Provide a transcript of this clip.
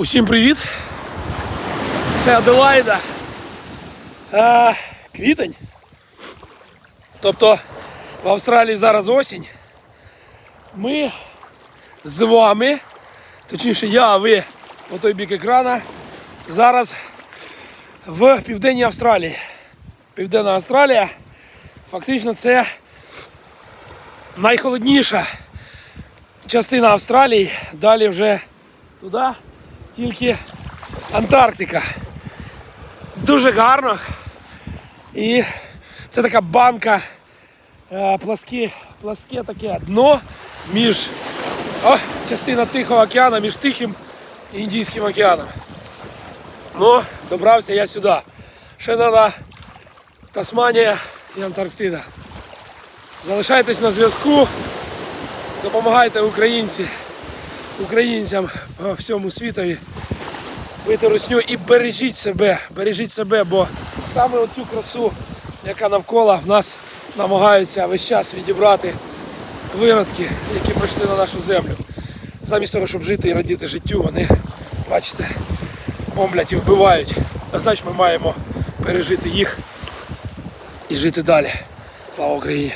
Усім привіт! Це Аделаїда. Е, квітень. Тобто в Австралії зараз осінь. Ми з вами, точніше я, а ви по той бік екрана, зараз в Південній Австралії. Південна Австралія фактично це найхолодніша частина Австралії. Далі вже туди тільки Антарктика. Дуже гарно. І це така банка, е, пласке, пласке таке дно між о, частина Тихого океану, між Тихим і Індійським океаном. Ну, добрався я сюди. Ще треба Тасманія і Антарктида. Залишайтесь на зв'язку, допомагайте українці, українцям по всьому світові бити русню і бережіть себе, бережіть себе, бо саме оцю красу, яка навколо в нас намагаються весь час відібрати виродки, які прийшли на нашу землю. Замість того, щоб жити і радіти життю, вони, бачите, бомблять і вбивають. А значить ми маємо пережити їх і жити далі. Слава Україні!